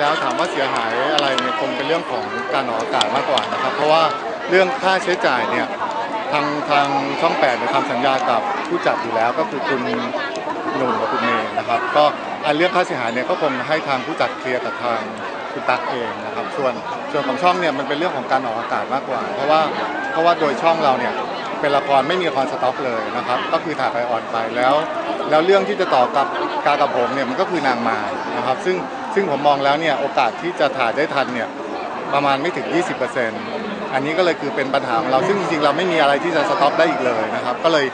แล้วถามว่าเสียหายอะไรเนี่ยคงเป็นเรื่องของการออกอากาศมากกว่านะครับ เพราะว่าเรื่องค่าใช้จ่ายเนี่ยทางทางช่องแปดเนี่ยทำสัญญากับผู้จัดอยู่แล้วก็คือคุณหนุ่มกับคุณเมย์นะครับ ก็อันเรื่องค่าเสียหายเนี่ยก็คงให้ทางผู้จัดเคลียร์กับทางคุณตั๊กเองนะครับส่วนส่วนของช่องเนี่ยมันเป็นเรื่องของการออกอากาศมากกว่า เพราะว่าเพราะว่าโดยช่องเราเนี่ยเป็นละครไม่มีละครสต็อกเลยนะครับ ก็คือถ่ายไปออนไปแล้ว แล้วเรื่องที่จะต่อกับกากับผมเนี่ยมันก็คือนางไม้นะครับ ซึ่ง ซึ่งผมมองแล้วเนี่ยโอกาสที่จะถ่ายได้ทันเนี่ยประมาณไม่ถึง 20%อันนี้ก็เลยคือเป็นปัญหาของเราซึ่งจริงๆเราไม่มีอะไรที่จะสต็อปได้อีกเลยนะครับ ก็เลย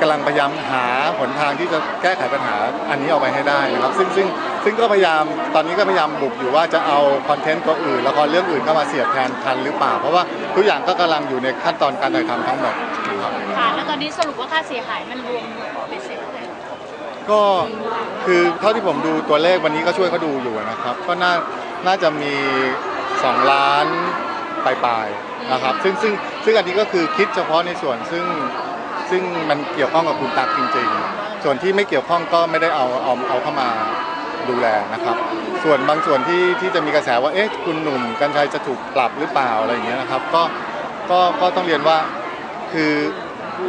กำลังพยายามหาหนทางที่จะแก้ไขปัญหาอันนี้ออกไปให้ได้นะครับ ซึ่งซึ่งซึ่งก็พยายามตอนนี้ก็พยายามบุกอยู่ว่าจะเอาคอนเทนต์ตัวอื่นละครเรื่องอื่นเข้ามาเสียบแทนทันหรือเปล่า เพราะว่าทุกอย่างก็กำลังอยู่ในขั้นตอนการถ่ายทำทั้งหมดนะครับ ค่ะ แล้วตอนนี้สรุปว่าค่าเสียหายมันรวมเป็นเสร็จ ก็คือเท่าที่ผมดูตัวเลขวันนี้ก็ช่วยเขาดูอยู่นะครับ ก็น่าน่าจะมี 2 ล้านปลายๆนะครับ ซึ่งซึ่งซึ่งอันนี้ก็คือคิดเฉพาะในส่วนซึ่งซึ่งมันเกี่ยวข้องกับคุณตักจริง ๆ ส่วนที่ไม่เกี่ยวข้องก็ไม่ได้เอาเอาเอาเข้ามาดูแลนะครับ ส่วนบางส่วนที่ที่จะมีกระแสว่าเอ๊ะคุณหนุ่มกัญชัยจะถูกปรับหรือเปล่าอะไรอย่างเงี้ยนะครับ ก็ก็ก็ต้องเรียนว่าคือ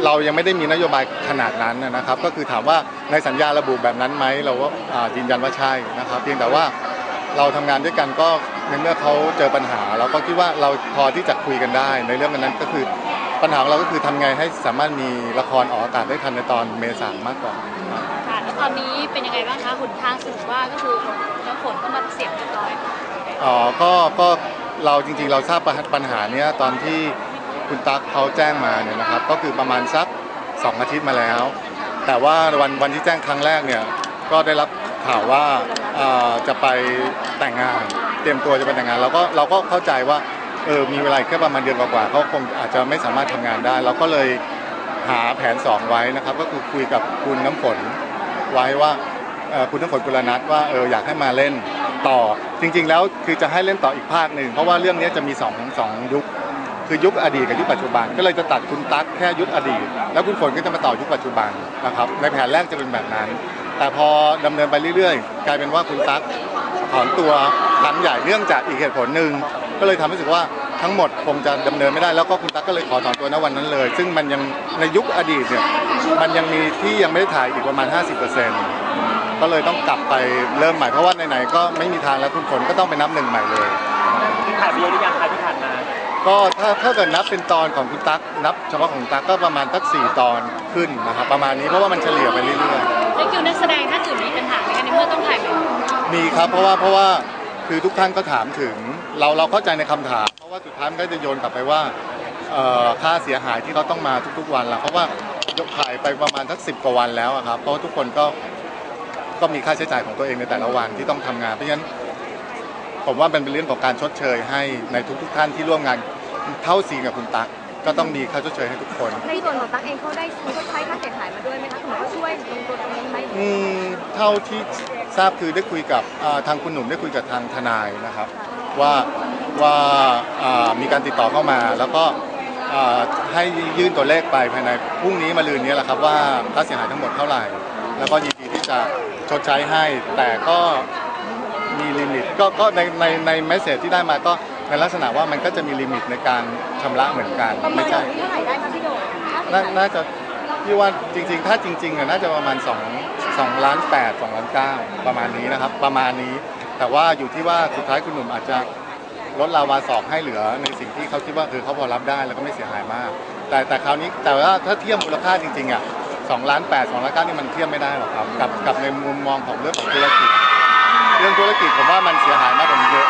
เรายังไม่ได้มีนโยบายขนาดนั้นนะครับ ก็คือถามว่าในสัญญาระบุแบบนั้นไหมเราก็อ่ายืนยันว่าใช่นะครับ เพียงแต่ว่าเราทำงานด้วยกันก็ในเมื่อเขาเจอปัญหา เราก็คิดว่าเราพอที่จะคุยกันได้ ในเรื่องนั้นก็คือปัญหาของเราก็คือทำไงให้สามารถมีละครออกอากาศได้ทันในตอนเมษามากกว่าครับค่ะแล้วตอนนี้เป็นยังไงบ้างคะหุนทางสรุปว่าก็คือน้ำฝนก็มาเสียบเรียบร้อยอ๋อก็ก็เราจริงๆ เราทราบปัญหาเนี้ยตอนที่ คุณตั๊กเขาแจ้งมาเนี่ยนะครับ ก็คือประมาณสักสองอาทิตย์มาแล้ว แต่ว่าวันวันที่แจ้งครั้งแรกเนี่ยก็ได้รับข่าวว่าจะไปแต่งงาน เตรียมตัวจะไปแต่งงานเราก็เราก็เข้าใจว่าเออมีเวลาแค่ประมาณเดือนกว่าๆเขาคงอาจจะไม่สามารถทำงานได้ เราก็เลยหาแผนสองไว้นะครับ ก็คือคุยกับคุณน้ำฝนไว้ว่าคุณน้ำฝนกุลนัทว่าเอออยากให้มาเล่นต่อจริง ๆ แล้วคือจะให้เล่นต่ออีกภาคหนึ่งเพราะว่าเรื่องนี้จะมีสองสองยุค คือยุคอดีตกับยุคปัจจุบัน ก็เลยจะตัดคุณตั๊กแค่ยุคอดีต แล้วคุณฝนก็จะมาต่อยุคปัจจุบันนะครับในแผนแรกจะเป็นแบบนั้น แต่พอดำเนินไปเรื่อยๆ กลายเป็นว่าคุณตั๊กถอนตัวครั้งใหญ่เนื่องจากอีกเหตุผลหนึ่งก็เลยทำให้รู้สึกว่าทั้งหมดคงจะดำเนินไม่ได้แล้วก็คุณตั๊กก็เลยขอถอนตัวณวันนั้นเลย ซึ่งมันยังในยุคอดีตเนี่ยมันยังมีที่ยังไม่ได้ถ่ายอีกประมาณ 50%ก็เลยต้องกลับไปเริ่มใหม่เพราะว่าไหนๆก็ไม่มีทางแล้วคุณฝนก็ต้องไปนับหนึ่งใหม่เลยที่ผ่านไปเยอะหรือยังคะที่ผ่านมา ก็ถ้าถ้าเกิดนับเป็นตอนของคุณตั๊กนับเฉพาะของตั๊กก็ประมาณตักสี่ตอนขึ้นนะครับประมาณนี้เพราะว่ามันเฉลี่ยไปเรื่อยแล้วคิวนักแสดงท่านอื่นมีปัญหาไหมคะในเมื่อต้องถ่ายแบบๆมีครับเพราะว่าเพราะว่าคือทุกท่านก็ถามถึงเราเราเข้าใจในคำถาม เพราะว่าสุดท้ายมันก็จะโยนกลับไปว่าเอ่อค่าเสียหายที่เขาต้องมาทุกๆวันละเพราะว่ายกถ่ายไปประมาณทักสิบกว่าวันแล้วอะครับเพราะว่าทุกคนก็ก็มีค่าใช้จ่ายของตัวเองในแต่ละวันที่ต้องทำงานเพราะฉะนั้น ผมว่ามันเป็นเรื่องของการชดเชยให้ในทุก ๆ ท่านที่ร่วมงาน เท่าซีกับคุณตั๊กก็ต้องมีค่าชดเชยให้ทุกคน ในส่วนของตั๊กเองเขาได้เขาใช้ค่าเสียหายมาด้วยไหมคะคุณหมอว่าช่วยตรงตัวตรงนี้ไหมอืมเท่าที่ทราบคือได้คุยกับอ่าทางคุณหนุ่มได้คุยกับทางทนายนะครับ ว่าว่าอ่ามีการติดต่อเข้ามา แล้วก็อ่าให้ยื่นตัวเลขไปภายในพรุ่งนี้มาลืนนี้แหละครับว่าค่าเสียหายทั้งหมดเท่าไหร่ แล้วก็ยินดีที่จะชดใช้ให้ แต่ก็มีลิมิตก็ก็ในในในเมสเซจที่ได้มาก็ ในลักษณะว่ามันก็จะมีลิมิตในการชำระเหมือนกันประมาไม่ณใช่เท่าไหร่ได้คะพี่โดมค่าเสียน่าหายน่าจะพี่ว่าจริง ๆ ถ้าจริงๆอะน่าจะประมาณ2 2ล้าน8 2ล้าน9ประมาณนี้นะครับ ประมาณนี้ แต่ว่าอยู่ที่ว่าสุดท้ายคุณหนุ่มอาจจะลดลาวาสอกให้เหลือในสิ่งที่เขาคิดว่าคือเขาพอรับได้แล้วก็ไม่เสียหายมาก แต่แต่คราวนี้แต่ว่าถ้าเทียบมูลค่าจริงๆอะ2ล้าน8 2ล้าน9นี่มันเทียบไม่ได้หรอกครับกับกับในมุมมองของเรื่องของธุรกิจ เรื่องธุรกิจผมว่ามันเสียหายมากกว่านี้เยอะ